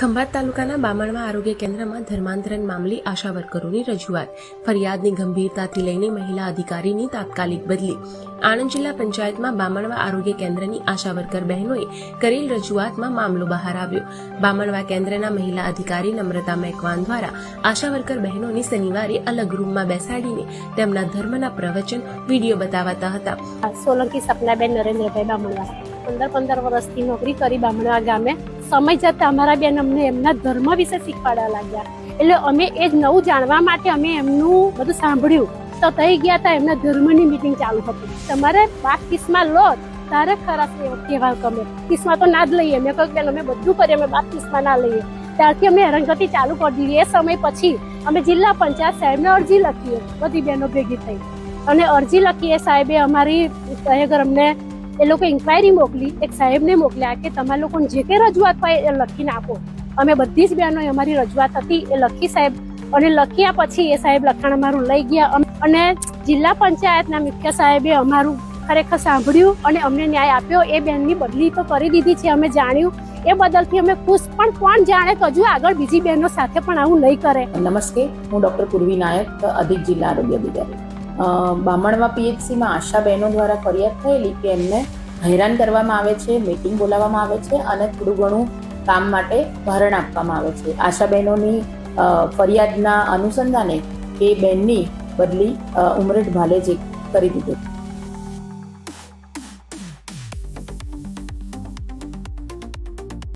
ખંભાત તાલુકાના બામણવા આરોગ્ય કેન્દ્રમાં ધર્માંતરણ મામલે આશા વર્કરોની રજૂઆત. ફરિયાદની ગંભીરતાથી લઈને મહિલા અધિકારીની તાત્કાલિક બદલી. આણંદ જિલ્લા પંચાયતમાં બામણવા આરોગ્ય કેન્દ્રની આશા વર્કર બહેનોએ કરેલ રજૂઆતમાં મામલો બહાર આવ્યો. બામણવા કેન્દ્રના મહિલા અધિકારી નમ્રતા મેકવાન દ્વારા આશા વર્કર બહેનોને શનિવારે અલગ રૂમમાં બેસાડીને તેમના ધર્મના પ્રવચન વીડિયો બતાવતા હતા. સોલંકી સપનાબેન નરેન્દ્રભાઈ બામણવા. પંદર પંદર વર્ષથી નોકરી કરી બામણવા ગામે. સમય જતા અમારા બેન અમને એમના ધર્મ વિશે શીખવાડવા લાગ્યા. એટલે અમે એ જ નવું જાણવા માટે અમે એમનું બધું સાંભળ્યું. તો થઈ ગયા હતા એમના ધર્મની મીટિંગ ચાલુ હતી. તમારે બાપ કિસ્મા લો, તારે ખરા કહેવા ગમે. કિસ્મા તો ના જ લઈએ. મેં કહ્યું, બેન, અમે બધું કરીએ, અમે બાપ કિસ્માં ના લઈએ. ત્યારથી અમે હેરાનગતિ ચાલુ કરી દીધી. એ સમય પછી અમે જિલ્લા પંચાયત સાહેબને અરજી લખીએ બધી બહેનો ભેગી થઈ. અને અરજી લખીએ સાહેબે અમારી આગળ અમને એ લોકો ઇન્ક્વાયરી મોકલી, એક સાહેબને મોકલ્યા કે તમારા લોકોને જે કંઈ રજૂઆત હોય એ લખીને આપો. અમે બધી જ બહેનોએ અમારી રજૂઆત હતી, એ લખી સાહેબ, અને લખ્યા પછી એ સાહેબ લખાણ અમારું લઈ ગયા. અને જિલ્લા પંચાયતના મુખ્ય સાહેબે અમારું ખરેખર સાંભળ્યું અને અમને ન્યાય આપ્યો. એ બેનની બદલી તો કરી દીધી છે, અમે જાણ્યું. એ બદલથી અમે ખુશ, પણ કોણ જાણે તો હજુ આગળ બીજી બહેનો સાથે પણ આવું નહીં કરે. નમસ્તે, હું ડૉક્ટર પૂર્વી નાયક, અધિક જિલ્લા આરોગ્ય અધિકારી. બામણવા પીએચસીમાં આશા બહેનો દ્વારા ફરિયાદ થયેલી કે એમને હેરાન કરવામાં આવે છે, મીટિંગ બોલાવવામાં આવે છે અને થોડું ઘણું કામ માટે ભારણ આપવામાં આવે છે. આશા બહેનોની ફરિયાદના અનુસંધાને એ બહેનની બદલી ઉમરેઠ ઉમરેઠ ભાલેજે કરી દીધી.